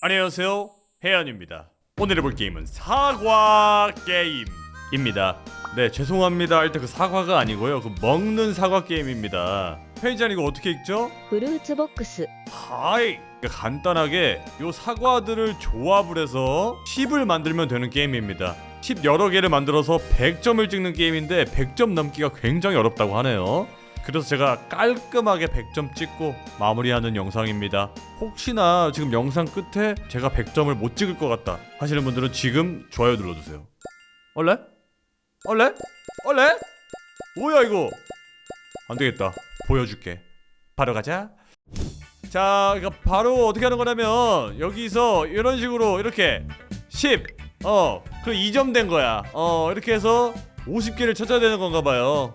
안녕하세요. 해연입니다. 오늘 해볼 게임은 사과 게임입니다. 네 죄송합니다. 할 때 그 사과가 아니고요. 그 먹는 사과 게임입니다. 회의장 이거 어떻게 읽죠? 브루트복스. 하이. 그러니까 간단하게 요 사과들을 조합을 해서 10을 만들면 되는 게임입니다. 10 여러 개를 만들어서 100점을 찍는 게임인데 100점 넘기가 굉장히 어렵다고 하네요. 그래서 제가 깔끔하게 100점 찍고 마무리하는 영상입니다 혹시나 지금 영상 끝에 제가 100점을 못 찍을 것 같다 하시는 분들은 지금 좋아요 눌러주세요 얼레? 얼레? 얼레? 뭐야 이거 안 되겠다 보여줄게 바로 가자 자, 그러니까 바로 어떻게 하는 거냐면 여기서 이런 식으로 이렇게 10, 어, 그 2점 된 거야. 어, 이렇게 해서 50개를 찾아야 되는 건가 봐요.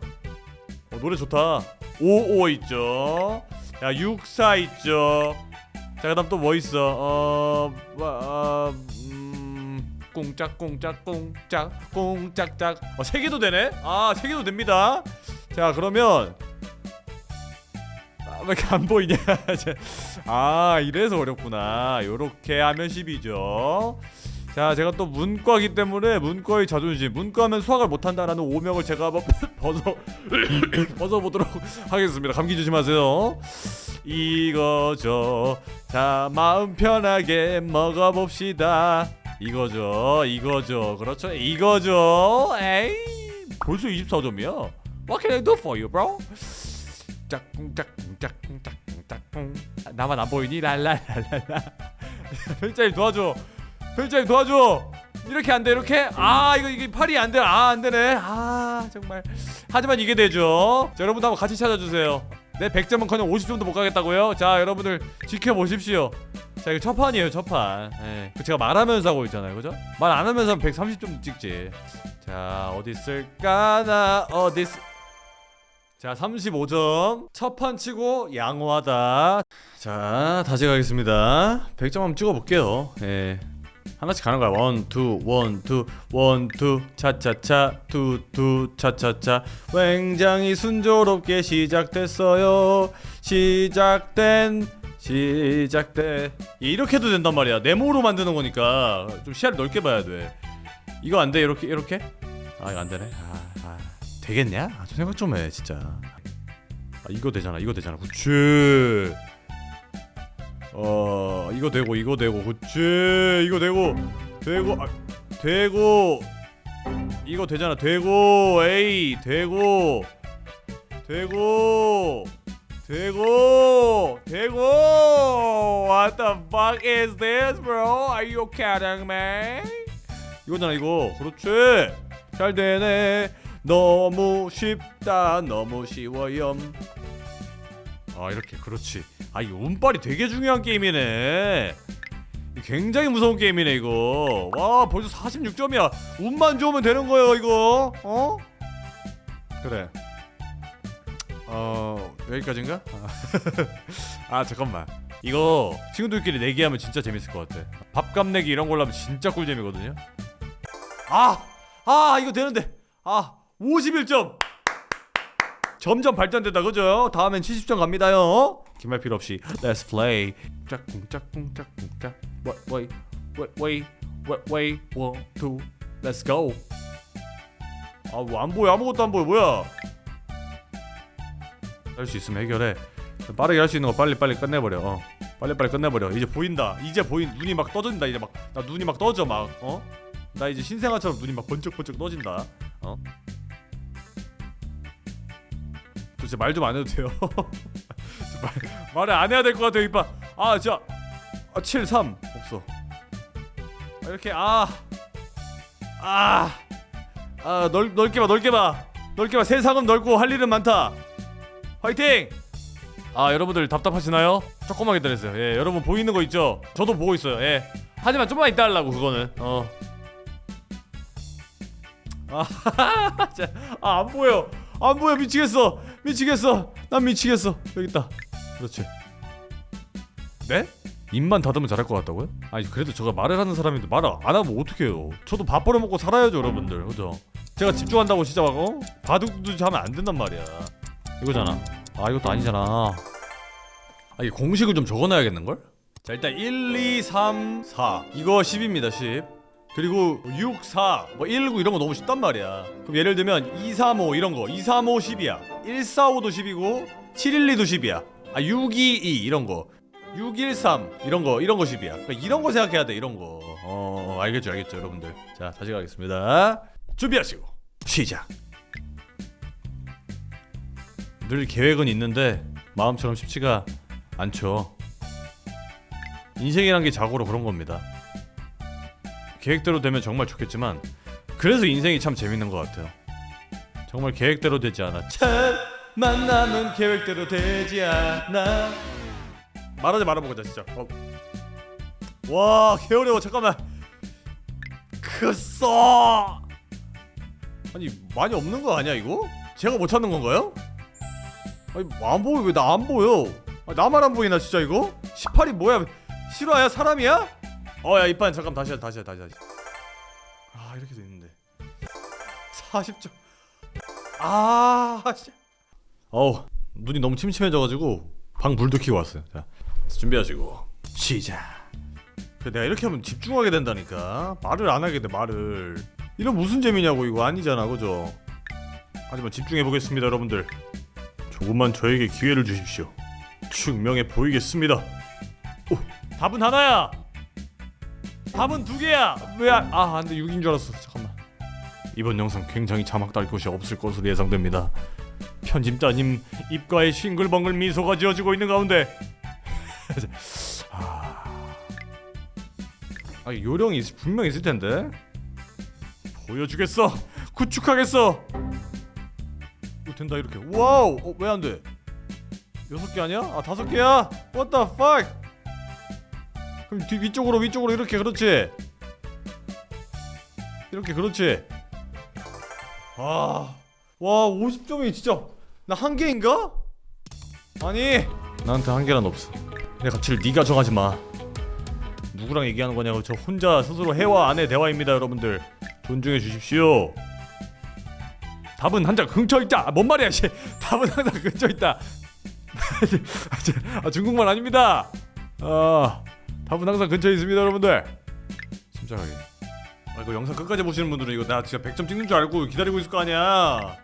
어, 노래 좋다. 55 있죠. 야, 64 있죠. 자, 그다음 또 뭐 있어? 어, 뭐, 어, 음, 꽁짝 꽁짝 꽁짝 꽁짝짝. 어, 세 개도 되네? 아, 세 개도 됩니다. 자, 그러면 아, 왜 이렇게 안 보이냐? 아 이래서 어렵구나. 요렇게 하면 10이죠. 자 제가 또 문과기 때문에 문과의 자존심 문과하면 수학을 못한다라는 오명을 제가 한번 벗어 벗어보도록 하겠습니다. 감기 조심하세요. 이거죠. 자 마음 편하게 먹어봅시다. 이거죠. 이거죠. 그렇죠. 이거죠. 에이 벌써 24점이야. What can I do for you, bro? 짝꿍 짝꿍 짝꿍 짝꿍 짝꿍 나만 안 보이니 랄랄랄랄라 별자님 도와줘 별자님 도와줘. 이렇게 안 돼 이렇게? 아 이거 이게 팔이 안 돼. 아 안 되네. 아 정말. 하지만 이게 되죠. 자 여러분도 한번 같이 찾아주세요. 내 100점은커녕 50점도 못 가겠다고요? 자 여러분들 지켜보십시오. 자 이거 첫 판이에요 첫판. 예. 그 제가 말하면서 하고 있잖아요. 그죠? 말 안 하면서 하면 130점 찍지. 자 어디 있을까 나 어디 있... 자 35점. 첫 판 치고 양호하다. 자 다시 가겠습니다. 100점 한번 찍어볼게요. 예 하나씩 가는 거야. 원 투 원 투 원 투 차차차 투 투 차차차. 굉장히 순조롭게 시작됐어요. 시작된 시작돼. 이렇게도 된단 말이야. 네모로 만드는 거니까 좀 시야를 넓게 봐야 돼. 이거 안 돼? 이렇게 이렇게? 아 이거 안 되네. 아, 아. 되겠냐? 아, 좀 생각 좀 해 진짜. 아 이거 되잖아 이거 되잖아. 그치. 어 이거 되고 이거 되고 그치? 이거 되고 되고 아, 되고 이거 되잖아. 되고 에이 되고 되고 되고 되고. What the fuck is this bro? Are you kidding me? 이거잖아 이거. 그렇지? 잘 되네. 너무 쉽다. 너무 쉬워요 아 이렇게. 그렇지. 아 이 운빨이 되게 중요한 게임이네. 굉장히 무서운 게임이네 이거. 와 벌써 46점이야. 운만 좋으면 되는 거예요 이거. 어? 그래. 어 여기까지인가? 아 잠깐만. 이거 친구들끼리 내기하면 진짜 재밌을 것 같아. 밥값 내기 이런 걸로 하면 진짜 꿀잼이거든요. 아! 아 이거 되는데. 아 51점 점점 발전된다 그죠? 다음엔 70점 갑니다요. 긴말 필요 없이. Let's play. 짝꿍 짝꿍 짝꿍 짝. Wait wait wait wait wait one two. Let's go. 아뭐 안 보여. 아무것도 안 보여. 뭐야? 할 수 있으면 해결해. 빠르게 할 수 있는 거 빨리 빨리 끝내버려. 어. 빨리 빨리 끝내버려. 이제 보인다. 이제 보인 눈이 막 떠진다. 이제 막 나 눈이 막 떠져 막. 어? 나 이제 신생아처럼 눈이 막 번쩍번쩍 떠진다. 어? 도대체 말좀 안 해도 돼요 말, 말을 안 해야 될 것 같아요 이빠 아 진짜 아, 7, 3 없어 아, 이렇게 아 아, 아, 넓, 넓게 봐, 넓게 봐. 넓게 봐. 세상은 넓고 할 일은 많다. 화이팅! 아, 여러분들 답답하시나요? 조금만 기다리세요. 예, 여러분 보이는 거 있죠? 저도 보고 있어요. 예. 하지만 좀만 이따 하려고 그거는. 어. 아, 자, 아, 안 보여. 안 보여. 미치겠어. 미치겠어. 난 미치겠어. 여기 있다. 그렇지. 네? 입만 닫으면 잘할 것 같다고요? 아니 그래도 제가 말을 하는 사람인데 말을 안 하면 어떡해요 저도 밥 벌어먹고 살아야죠 여러분들 그죠? 제가 집중한다고 어? 바둑두두 하면 안 된단 말이야 이거잖아 아 이것도 아니잖아 아 이게 공식을 좀 적어놔야겠는걸? 자 일단 1, 2, 3, 4 이거 10입니다 10 그리고 6, 4, 뭐 1, 9 이런 거 너무 쉽단 말이야. 그럼 예를 들면 2, 3, 5 이런 거. 2, 3, 5, 10이야. 1, 4, 5도 10이고 7, 1, 2도 10이야. 아 6, 2, 2 이런 거. 6, 1, 3 이런 거 이런 거 10이야. 그러니까 이런 거 생각해야 돼 이런 거. 어, 알겠죠 알겠죠 여러분들. 자 다시 가겠습니다. 준비하시고 시작. 늘 계획은 있는데 마음처럼 쉽지가 않죠. 인생이란 게 자고로 그런 겁니다. 계획대로 되면 정말 좋겠지만 그래서 인생이 참 재밌는 것 같아요. 정말 계획대로 되지 않아. 첫 만남은 계획대로 되지 않아. 말하지 말아보자 진짜. 어. 와, 개 어려워. 잠깐만. 크써. 아니 많이 없는 거 아니야 이거? 제가 못 찾는 건가요? 아니 안 보여 왜 나 안 보여? 아, 나만 안 보이나 진짜 이거? 18이 뭐야? 실화야 사람이야? 어야 이판 잠깐 다시 하 다시 하 다시 하지. 아 이렇게 돼 있는데 40점. 아 씨. 어우 눈이 너무 침침해져가지고 방 불도 켜고 왔어요. 자 준비하시고 시작. 그래, 내가 이렇게 하면 집중하게 된다니까 말을 안 하게 돼 말을. 이런 무슨 재미냐고 이거 아니잖아 그죠? 하지만 집중해 보겠습니다 여러분들. 조금만 저에게 기회를 주십시오. 증명해 보이겠습니다. 오, 답은 하나야. 답은 두 개야. 왜? 아, 아, 안돼 6인 줄 알았어. 잠깐만. 이번 영상 굉장히 자막 달 곳이 없을 것으로 예상됩니다. 편집자님 입가에 싱글벙글 미소가 지어지고 있는 가운데. 아, 아 요령이 있, 분명 있을 텐데. 보여주겠어. 구축하겠어. 오, 된다 이렇게. 와우. 어, 왜 안 돼? 여섯 개 아니야? 아 다섯 개야? What the fuck? 뒤 위쪽으로 위쪽으로 이렇게 그렇지. 이렇게 그렇지. 아, 와 50점이 진짜 나 한 개인가? 아니 나한테 한 개란 없어. 내 가치를 네가 정하지 마. 누구랑 얘기하는 거냐고 저 혼자 스스로 해와 안의 대화입니다 여러분들 존중해 주십시오. 답은 한장 근처 있다. 아, 뭔 말이야, 씨. 답은 항상 근처 있다. 아, 중국말 아닙니다. 아, 답은 항상 근처에 있습니다, 여러분들. 침착하게. 아, 이거 영상 끝까지 보시는 분들은 이거 나 진짜 100점 찍는 줄 알고 기다리고 있을 거 아니야.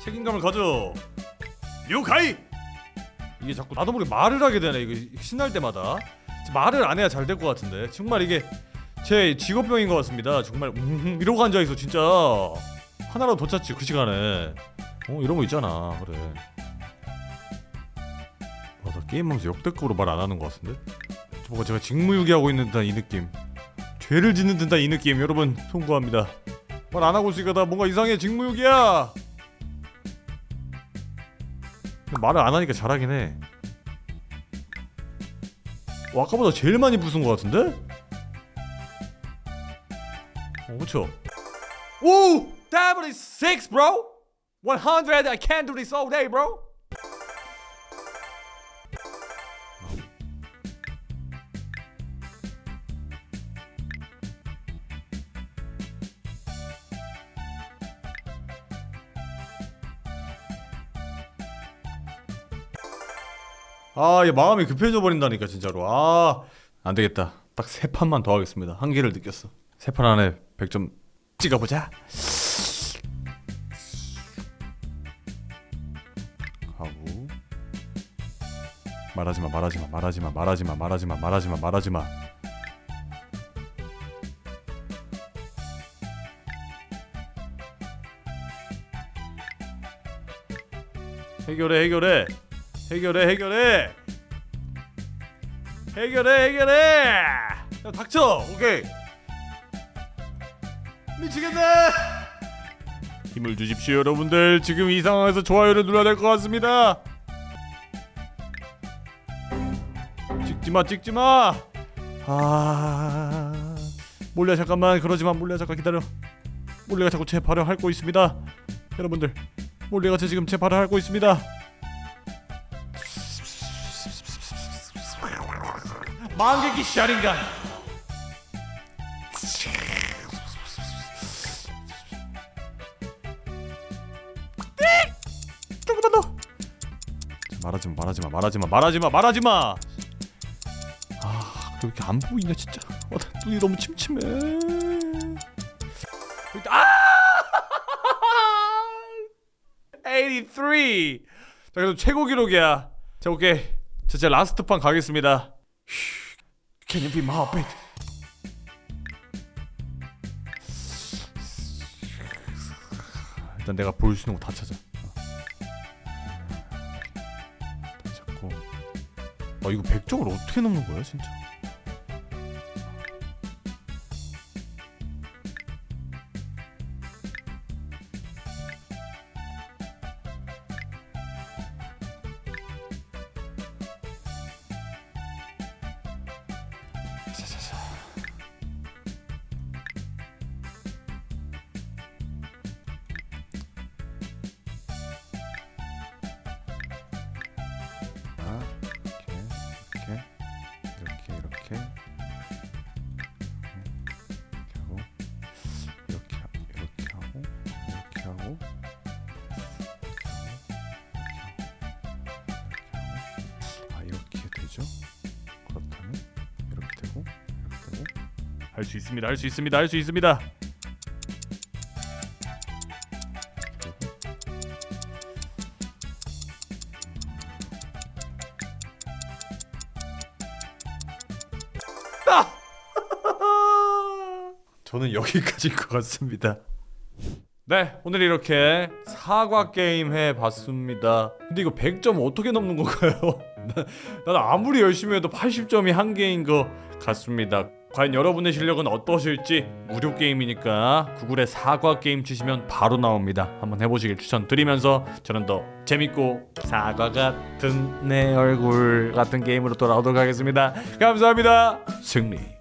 책임감을 가져. 유카이. 이게 자꾸 나도 모르게 말을 하게 되네. 이거 신날 때마다 말을 안 해야 잘 될 것 같은데 정말 이게 제 직업병인 것 같습니다. 정말 음, 이러고 앉아 있어 진짜 하나라도 더 찾지 그 시간에. 어 이런 거 있잖아. 그래. 맞아 게임하면서 역대급으로 말 안 하는 것 같은데 뭔가 제가 직무유기하고 있는 듯한 이 느낌. 죄를 짓는 듯한 이 느낌. 여러분 송구합니다. 말 안 하고 있으니까 나 뭔가 이상해. 직무유기야! 말을 안 하니까 잘하긴 해. 어, 아까보다 제일 많이 부순 것 같은데? 어 그쵸? 오! That is six bro! 100 I can't do this all day bro 아, 얘 마음이 급해져 버린다니까 진짜로. 아, 안 되겠다. 딱 세 판만 더 하겠습니다. 한계를 느꼈어. 세 판 안에 100점 찍어 보자. 하고 말하지 마, 말하지 마, 말하지 마, 말하지 마, 말하지 마, 말하지 마, 말하지 마. 해결해, 해결해. 해결해 해결해. 해결해 해결해. 야 닥쳐. 오케이. 미치겠네. 힘을 주십시오 여러분들. 지금 이 상황에서 좋아요를 눌러야 될 것 같습니다. 찍지마 찍지마. 아. 몰래 잠깐만 그러지마 몰래 잠깐 기다려. 몰래가 자꾸 제 발을 핥고 있습니다. 여러분들 몰래가 제 지금 제 발을 핥고 있습니다 망개기 샤링간. 조금만 더 말하지 마 말하지 마 말하지 마 말하지 마 말하지 마. 아왜 이렇게 안 보이냐 진짜. 어, 나 눈이 너무 침침해. 아! 83! 자 그래도 최고 기록이야. 자 오케이. 자, 제 라스트 판 가겠습니다 Can you be my bed? 일단 내가 볼 수 있는 거 다 찾아. 다 찾고. 아 이거 100점을 어떻게 넘는 거야 진짜 할 수 있습니다 할 수 있습니다 할 수 있습니다 아! 저는 여기까지인 것 같습니다. 네, 오늘 이렇게 사과 게임 해 봤습니다. 근데 이거 100점 어떻게 넘는 건가요? 난- 난 아무리 열심히 해도 80점이 한계인 것 같습니다. 과연 여러분의 실력은 어떠실지 무료 게임이니까 구글에 사과 게임 치시면 바로 나옵니다. 한번 해보시길 추천드리면서 저는 더 재밌고 사과 같은 내 얼굴 같은 게임으로 돌아오도록 하겠습니다. 감사합니다. 승리.